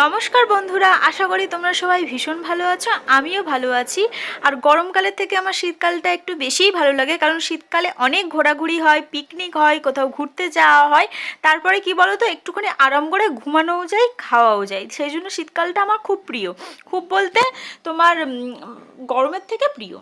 নমস্কার বন্ধুরা, আশা করি তোমরা সবাই ভীষণ ভালো আছো, আমিও ভালো আছি। আর গরমকালের থেকে আমার শীতকালটা একটু বেশিই ভালো লাগে, কারণ শীতকালে অনেক ঘোরাঘুরি হয়, পিকনিক হয়, কোথাও ঘুরতে যাওয়া হয়। তারপরে কি বলো তো একটুখানি আরাম করে ঘুমানোও যায়, খাওয়াও যায়। সেই জন্য শীতকালটা আমার খুব প্রিয়। খুব বলতে তোমার গরমের থেকে প্রিয়।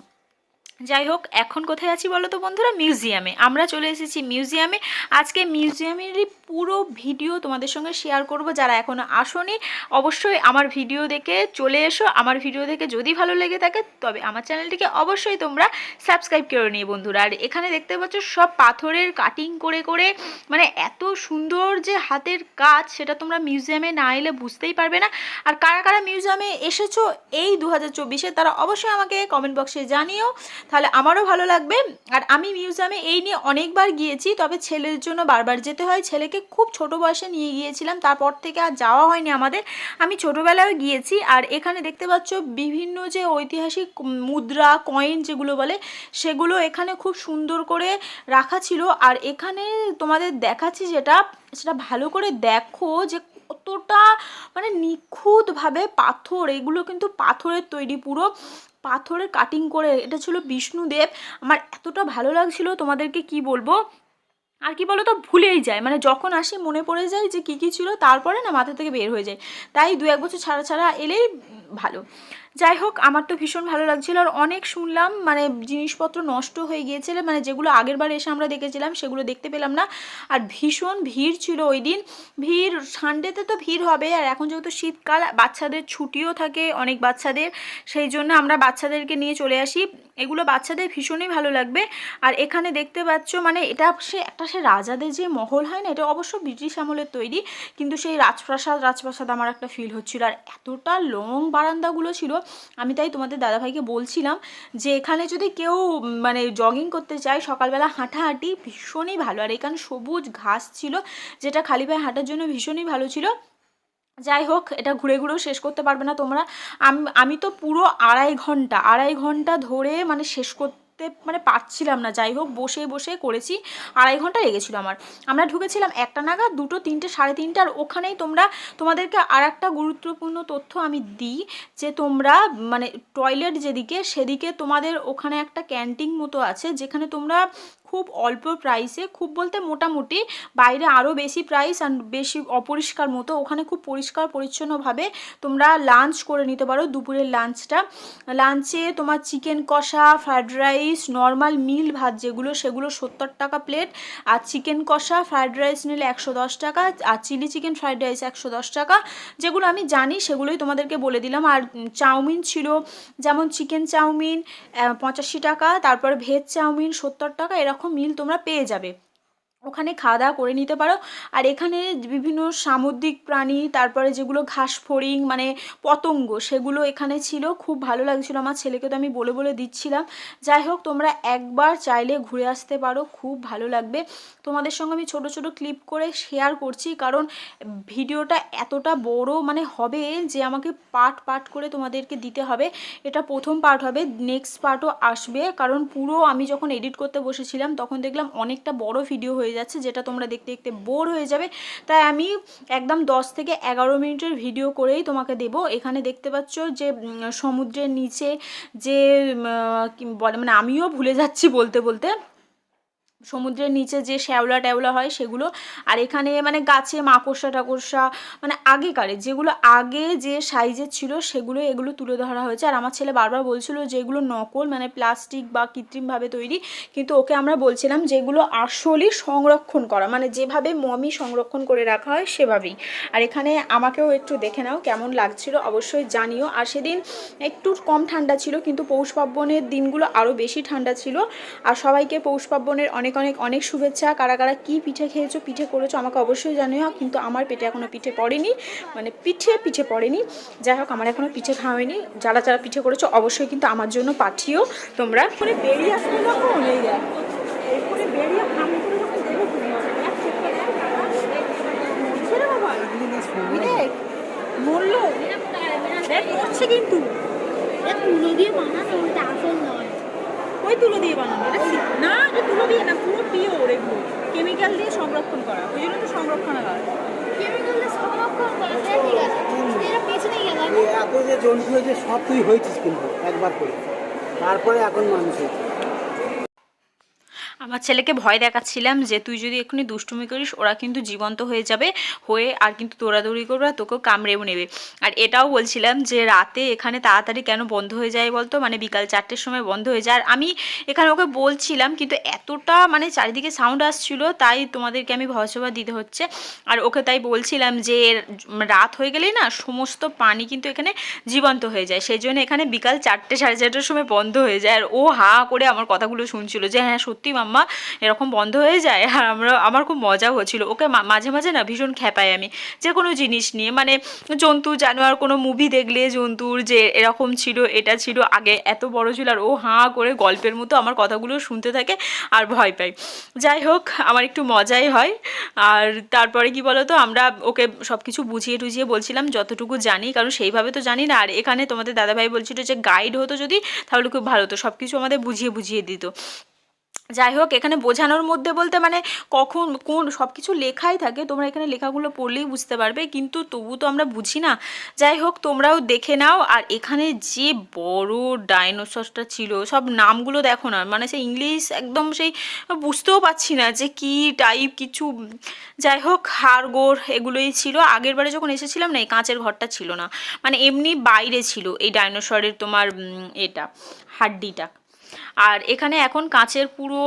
যাই হোক, এখন কোথায় আছি বলো তো বন্ধুরা? মিউজিয়ামে। আমরা চলে এসেছি মিউজিয়ামে। আজকে মিউজিয়ামেরই পুরো ভিডিও তোমাদের সঙ্গে শেয়ার করব। যারা এখনও আসোনি, অবশ্যই আমার ভিডিও দেখে চলে এসো। আমার ভিডিও দেখে যদি ভালো লেগে থাকে, তবে আমার চ্যানেলটিকে অবশ্যই তোমরা সাবস্ক্রাইব করে নিয়ে বন্ধুরা। আর এখানে দেখতে পাচ্ছ, সব পাথরের কাটিং করে করে মানে এত সুন্দর যে হাতের কাজ, সেটা তোমরা মিউজিয়ামে না এলে বুঝতেই পারবে না। আর কারা কারা মিউজিয়ামে এসেছ এই দু হাজার তারা অবশ্যই আমাকে কমেন্ট বক্সে জানিও। তাহলে আমারও ভালো লাগবে। আর আমি মিউজিয়ামে এই নিয়ে অনেকবার গিয়েছি, তবে ছেলের জন্য বারবার যেতে হয়। ছেলেকে খুব ছোট বয়সে নিয়ে গিয়েছিলাম, তারপর থেকে আর যাওয়া হয়নি আমাদের। আমি ছোটোবেলায় গিয়েছি, আর এখানে দেখতে পাচ্ছ বিভিন্ন যে ঐতিহাসিক মুদ্রা কয়েন যেগুলো বলে, সেগুলো এখানে খুব সুন্দর করে রাখা ছিল। আর এখানে তোমাদের দেখাচ্ছি যেটা, সেটা ভালো করে দেখো যে কতটা মানে নিখুঁতভাবে পাথর, এগুলো কিন্তু পাথরের তৈরি পুরো। পাথরের কাটিং করে, এটা ছিল বিষ্ণুদেব। আমার এতটা ভালো লাগছিল, তোমাদেরকে কি বলব? আর কি বলো তো ভুলেই যায়। মানে যখন আসি মনে পড়ে যায় যে কী কী ছিল, তারপরে না মাথা থেকে বের হয়ে যায়। তাই দু এক বছর ছাড়া ছাড়া এলেই ভালো। যাই হোক, আমার তো ভীষণ ভালো লাগছিল আর অনেক শুনলাম মানে জিনিসপত্র নষ্ট হয়ে গিয়েছিল মানে যেগুলো আগের বার এসে আমরা দেখেছিলাম সেগুলো দেখতে পেলাম না। আর ভীষণ ভিড় ছিল ওই দিন। ভিড় সানডেতে তো ভিড় হবে, আর এখন যেহেতু শীতকাল, বাচ্চাদের ছুটিও থাকে অনেক বাচ্চাদের, সেই জন্য আমরা বাচ্চাদেরকে নিয়ে চলে আসি। এগুলো বাচ্চাদের ভীষণই ভালো লাগবে। আর এখানে দেখতে পাচ্ছ মানে এটা সে, একটা সে রাজাদের যে মহল হয় না, এটা অবশ্য ব্রিটিশ আমলের তৈরি, কিন্তু সেই রাজপ্রাসাদ রাজপ্রাসাদ আমার একটা ফিল হচ্ছিল। আর এতটা লং বারান্দাগুলো ছিল আমি তাই তোমাদের দাদাভাইকে বলছিলাম যে এখানে যদি কেউ মানে জগিং করতে চায়, সকালবেলা হাঁটাহাঁটি ভীষণই ভালো। আর এখানে সবুজ ঘাস ছিল, যেটা খালি পায়ে হাঁটার জন্য ভীষণই ভালো ছিল। যাই হোক, এটা ঘুরে ঘুরেও শেষ করতে পারবে না তোমরা। আমি আমি তো পুরো আড়াই ঘণ্টা আড়াই ঘণ্টা ধরে মানে শেষ করতে মানে পারছিলাম না, যাই হোক বসে বসে করেছি, আড়াই ঘণ্টা লেগেছিলো আমার। আমরা ঢুকেছিলাম একটা নাগাদ, দুটো, তিনটে, সাড়ে তিনটে, আর ওখানেই তোমরা, তোমাদেরকে আর একটা গুরুত্বপূর্ণ তথ্য আমি দিই, যে তোমরা মানে টয়লেট যেদিকে, সেদিকে তোমাদের ওখানে একটা ক্যান্টিন মতো আছে, যেখানে তোমরা খুব অল্প প্রাইসে খুব বলতে মোটামুটি বাইরে আরও বেশি প্রাইস আর বেশি অপরিষ্কার মতো, ওখানে খুব পরিষ্কার পরিচ্ছন্নভাবে তোমরা লাঞ্চ করে নিতে পারো দুপুরের লাঞ্চটা লাঞ্চে তোমার চিকেন কষা ফ্রায়েড রাইস নর্মাল মিল ভাত যেগুলো, সেগুলো সত্তর টাকা প্লেট আর চিকেন কষা ফ্রায়েড রাইস নিলে একশো দশ টাকা আর চিলি চিকেন ফ্রায়েড রাইস একশো দশ টাকা। যেগুলো আমি জানি সেগুলোই তোমাদেরকে বলে দিলাম। আর চাউমিন ছিল যেমন চিকেন চাউমিন পঁচাশি টাকা, তারপর ভেজ চাউমিন সত্তর টাকা, এরকম মিল তোমরা পেয়ে যাবে। ওখানে খাওয়া দাওয়া করে নিতে পারো। আর এখানে বিভিন্ন সামুদ্রিক প্রাণী, তারপরে যেগুলো ঘাস ফড়িং মানে পতঙ্গ, সেগুলো এখানে ছিল। খুব ভালো লাগছিল। আমার ছেলেকে তো আমি বলে বলে দিচ্ছিলাম। যাই হোক, তোমরা একবার চাইলে ঘুরে আসতে পারো। খুব ভালো লাগবে। তোমাদের সঙ্গে আমি ছোট ছোট ক্লিপ করে শেয়ার করছি। কারণ ভিডিওটা এতটা বড় মানে হবে যে আমাকে পার্ট পার্ট করে তোমাদেরকে দিতে হবে। এটা প্রথম পার্ট হবে। নেক্সট পার্টও আসবে। কারণ পুরো আমি যখন এডিট করতে বসেছিলাম, তখন দেখলাম অনেকটা বড় ভিডিও হয়ে যাচ্ছে, যেটা তোমরা দেখতে দেখতে বোর হয়ে যাবে। তাই আমি একদম দশ থেকে এগারো মিনিটের ভিডিও করেই তোমাকে দেব। এখানে দেখতে পাচ্ছ যে সমুদ্রের নিচে যে বলে মানে আমিও ভুলে যাচ্ছি বলতে বলতে। সমুদ্রের নিচে যে শ্যাওলা ট্যাওলা হয় সেগুলো, আর এখানে মানে গাছে মাকড়সা টাকড়সা মানে আগেকারে যেগুলো আগে যে সাইজের ছিল সেগুলো এগুলো তুলে ধরা হয়েছে। আর আমার ছেলে বারবার বলছিল যে এগুলো নকল মানে প্লাস্টিক বা কৃত্রিমভাবে তৈরি। কিন্তু ওকে আমরা বলছিলাম যেগুলো আসলেই সংরক্ষণ করা মানে যেভাবে মমি সংরক্ষণ করে রাখা হয় সেভাবেই। আর এখানে আমাকেও একটু দেখে নাও কেমন লাগছিল, অবশ্যই জানিও। আর সেদিন একটু কম ঠান্ডা ছিল, কিন্তু পৌষ পার্বণের দিনগুলো আরও বেশি ঠান্ডা ছিল। আর সবাইকে পৌষ পার্বণের অনেক অনেক অনেক অনেক শুভেচ্ছা। কারা কারা কী পিঠে খেয়েছো, পিঠে করেছ আমাকে অবশ্যই জানিও। কিন্তু আমার পেটে এখনও পিঠে পড়েনি মানে পিঠে পিঠে পড়েনি। যাই হোক, আমার এখনও পিঠে খাওয়াইনি যারা যারা পিঠে করেছ অবশ্যই কিন্তু আমার জন্য পাঠিও। তোমরা মানে বেরিয়ে আসবে যখন। কিন্তু। দিয়ে বানানো, ওটা আসল নয়। ওই তুলো দিয়ে বানানো এটা না এটা তুলো দিয়ে না পুরো পিওর এগুলো কেমিক্যাল দিয়ে সংরক্ষণ করা। ওই জন্য তো সংরক্ষণাগার। কেমিক্যাল সংরক্ষণ করা ঠিক আছে। যত যে জন্তু হয়েছে সব তুই হয়েছিস কিন্তু একবার করে। তারপরে এখন মানুষ হয়েছে। আমার ছেলেকে ভয় দেখাচ্ছিলাম যে তুই যদি এক্ষুনি দুষ্টুমি করিস, ওরা কিন্তু জীবন্ত হয়ে যাবে, হয়ে আর কিন্তু দৌড়াদৌড়ি করবে আর তোকেও কামড়েও নেবে। আর এটাও বলছিলাম যে রাতে এখানে তাড়াতাড়ি কেন বন্ধ হয়ে যায় বলতো? মানে বিকাল চারটের সময় বন্ধ হয়ে যায়। আর আমি এখানে ওকে বলছিলাম, কিন্তু এতটা মানে চারিদিকে সাউন্ড আসছিল, তাই তোমাদেরকে আমি ভয়সভা দিতে হচ্ছে। আর ওকে তাই বলছিলাম যে রাত হয়ে গেলেই না সমস্ত পানি কিন্তু এখানে জীবন্ত হয়ে যায়। সেই জন্য এখানে বিকাল চারটে, সাড়ে চারটের সময় বন্ধ হয়ে যায়। আর ও হা করে আমার কথাগুলো শুনছিল যে হ্যাঁ সত্যি মাম্মা এরকম বন্ধ হয়ে যায় আর আমরা, আমার খুব মজা হচ্ছিল। ওকে মাঝে মাঝে না ভীষণ খেপাই আমি। যে কোনো জিনিস নিয়ে মানে জন্তু, জানোয়ার, কোনো মুভি দেখলে জন্তুর যে এরকম ছিল, এটা ছিল, আগে এত বড় ছিল আর ও হাঁ করে গল্পের মতো আমার কথাগুলো শুনতে থাকে আর ভয় পাই যাই হোক, আমার একটু মজাই হয়। আর তারপরে কি বলতো, আমরা ওকে সব কিছু বুঝিয়ে টুঝিয়ে বলছিলাম, যতটুকু জানি, কারণ সেইভাবে তো জানি না। আর এখানে তোমাদের দাদাভাই বলছিল যে, গাইড হতো যদি, তাহলে খুব ভালো হতো। সব কিছু আমাদের বুঝিয়ে বুঝিয়ে দিত। যাই হোক, এখানে বোঝানোর মধ্যে বলতে মানে কখন, কোন সব কিছু লেখাই থাকে, তোমরা এখানে লেখাগুলো পড়লেই বুঝতে পারবে, কিন্তু তবু তো আমরা বুঝি না। যাই হোক, তোমরাও দেখে নাও, আর এখানে যে বড় ডাইনোসরটা ছিল, সব নামগুলো দেখো না মানে সেই ইংলিশ একদম সেই বুঝতেও পারছি না যে কি টাইপ কিছু, যাই হোক, হাড়গোড় এগুলোই ছিল। আগের বারে যখন এসেছিলাম না, এই কাঁচের ঘরটা ছিল না মানে এমনি বাইরে ছিল এই ডাইনোসরের তোমার এটা, হাড্ডিটা। আর এখানে এখন কাঁচের পুরো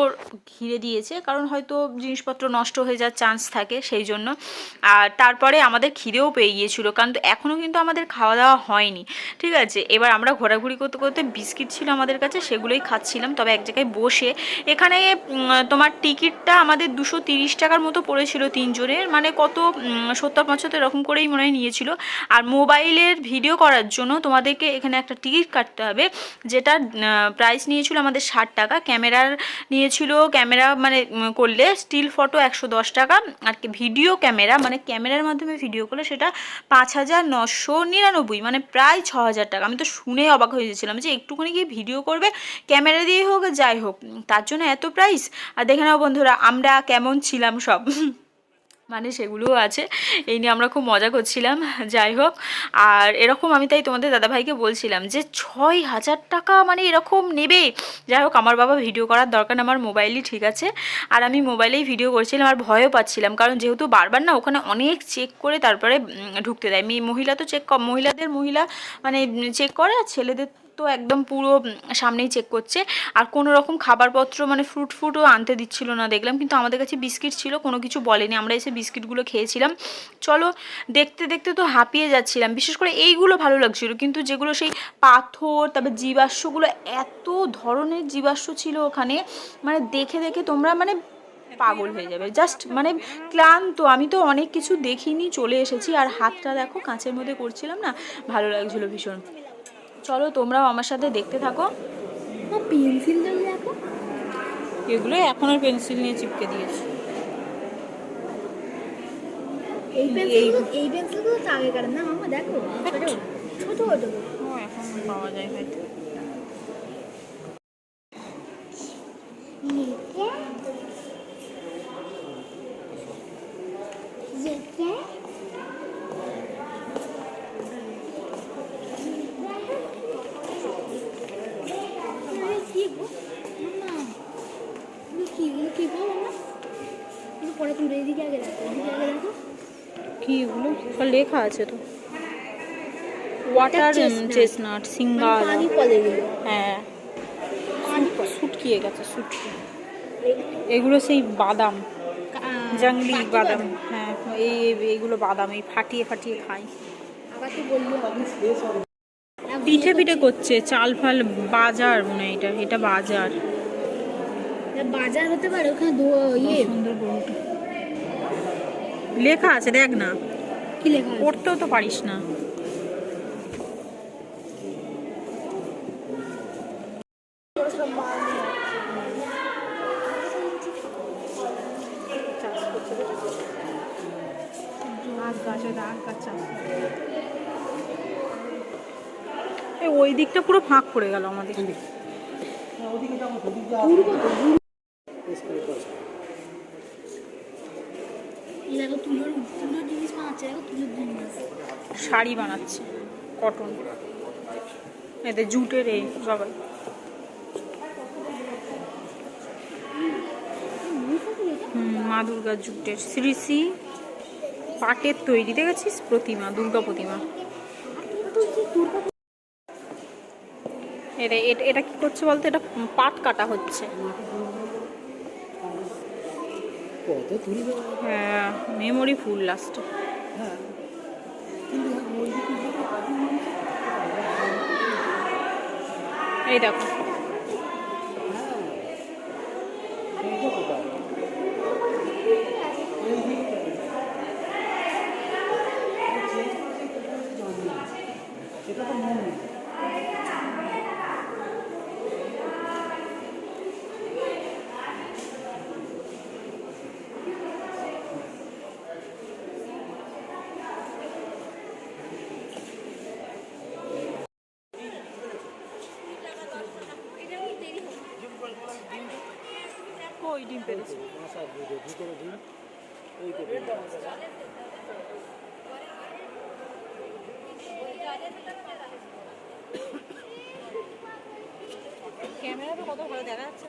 ঘিরে দিয়েছে, কারণ হয়তো জিনিসপত্র নষ্ট হয়ে যাওয়ার চান্স থাকে সেই জন্য। আর তারপরে আমাদের খিদেও পেয়ে গিয়েছিল, কারণ এখনও কিন্তু আমাদের খাওয়া দাওয়া হয়নি। ঠিক আছে, এবার আমরা ঘোরাঘুরি করতে করতে বিস্কিট ছিল আমাদের কাছে, সেগুলোই খাচ্ছিলাম। তবে এক জায়গায় বসে এখানে তোমার টিকিটটা আমাদের দুশো তিরিশ টাকার মতো পড়েছিল তিনজনের মানে কত সত্তর পঁচাত্তর এরকম করেই মনে হয় নিয়েছিল। আর মোবাইলের ভিডিও করার জন্য তোমাদেরকে এখানে একটা টিকিট কাটতে হবে যেটা প্রাইস নিয়েছিল আমাদের ষাট টাকা। ক্যামেরার নিয়েছিল, ক্যামেরা মানে করলে স্টিল ফটো একশো দশ টাকা। আর কি ভিডিও ক্যামেরা মানে ক্যামেরার মাধ্যমে ভিডিও করলে সেটা পাঁচ হাজার নশো নিরানব্বই মানে প্রায় ছ হাজার টাকা। আমি তো শুনেই অবাক হয়ে গেছিলাম যে একটুখানি গিয়ে ভিডিও করবে, ক্যামেরা দিয়ে হোক, যাই হোক। তার জন্য এত প্রাইস আর দেখে নাও বন্ধুরা, আমরা কেমন ছিলাম সব। মানে সেগুলোও আছে। এই নিয়ে আমরা খুব মজা করছিলাম, যাই হোক। আর এরকম আমি তাই তোমাদের দাদাভাইকে বলছিলাম যে, ছয় হাজার টাকা মানে এরকম নেবে। যাই হোক, আমার বাবা ভিডিও করার দরকার, আমার মোবাইলই ঠিক আছে। আর আমি মোবাইলেই ভিডিও করছিলাম আর ভয়ও পাচ্ছিলাম, কারণ যেহেতু বারবার না ওখানে অনেক চেক করে তারপরে ঢুকতে দেয়। মেয়ে মহিলা তো চেক মহিলাদের মহিলা মানে চেক করে আর ছেলেদের তো একদম পুরো সামনেই চেক করছে। আর কোনো রকম খাবারপত্র মানে ফ্রুট ফ্রুটও আনতে দিচ্ছিল না, দেখলাম। কিন্তু আমাদের কাছে বিস্কিট ছিল, কোনো কিছু বলেনি। আমরা এসে বিস্কিটগুলো খেয়েছিলাম। চলো, দেখতে দেখতে তো হাঁপিয়ে যাচ্ছিলাম। বিশেষ করে এইগুলো ভালো লাগছিল। কিন্তু যেগুলো সেই পাথর, তারপর জীবাশ্মগুলো, এত ধরনের জীবাশ্ম ছিল ওখানে। মানে দেখে দেখে তোমরা মানে পাগল হয়ে যাবে। জাস্ট মানে ক্লান্ত। আমি তো অনেক কিছু দেখিনি, চলে এসেছি। আর হাতটা দেখো, কাঁচের মধ্যে করছিলাম না? ভালো লাগছিল ভীষণ। চলো তোমরাও আমার সাথে দেখতে থাকো। ও পেন্সিলটা দেখো এগুলো এখন আর পেন্সিল নিয়ে চিপকে দিয়েছি। এই পেন্সিলগুলো এই পেন্সিলগুলো তো আগেকার না মামা দেখো ছোট ছোট ছোট। এখন পাওয়া যায় হয়তো আরে কি গো মামা এগুলো কি এগুলো কি এগুলো পরে তুমি এদিকে আগে দেখো এদিকে আগে দেখো। কি এগুলো? সব লেখা আছে তো। ওয়াটার। চেস্টনাট সিঙ্গারা। এগুলো। হ্যাঁ। শুটকিয়ে গেছে শুটকি এগুলো সেই বাদাম। জাংলি বাদাম। হ্যাঁ এই এই- এইগুলো বাদাম এই ফাটিয়ে ফাটিয়ে খাই। পিঠে পিঠে করছে চাল ফাল বাজার মনে এটা এটা বাজার। বাজার হতে পারে ওখানে দো- ইয়ে। সুন্দর লেখা আছে দেখ না। কি লেখা আছে? পড়তেও তো পারিস না। এই ওই দিকটা পুরো ফাঁক পড়ে গেল আমাদের ওদিকে যাব ওদিকে যাব এই দেখো শাড়ি বানাচ্ছে কটন এদের জুটের এই সবাই। মা দুর্গা জুটের। শ্রী শ্রী পাটের তৈরি, দেখেছিস? প্রতিমা, দুর্গা প্রতিমা। এটা- এটা কি করছে বলতো? এটা পাট কাটা হচ্ছে। কত? তুলবে হ্যাঁ মেমোরি ফুল লাস্ট হ্যাঁ। কিন্তু ওই দিকে যে কাজের মানুষ, এই দেখো হ্যাঁ এইটা কোথায়? এই দিকে তো। এই যে, জন্ম। সেটা তো মন কই ডিম পেরেছে। মশা ভিতরে ডিম এই তো ক্যামেরা তো কত ভালো দেখা যাচ্ছে।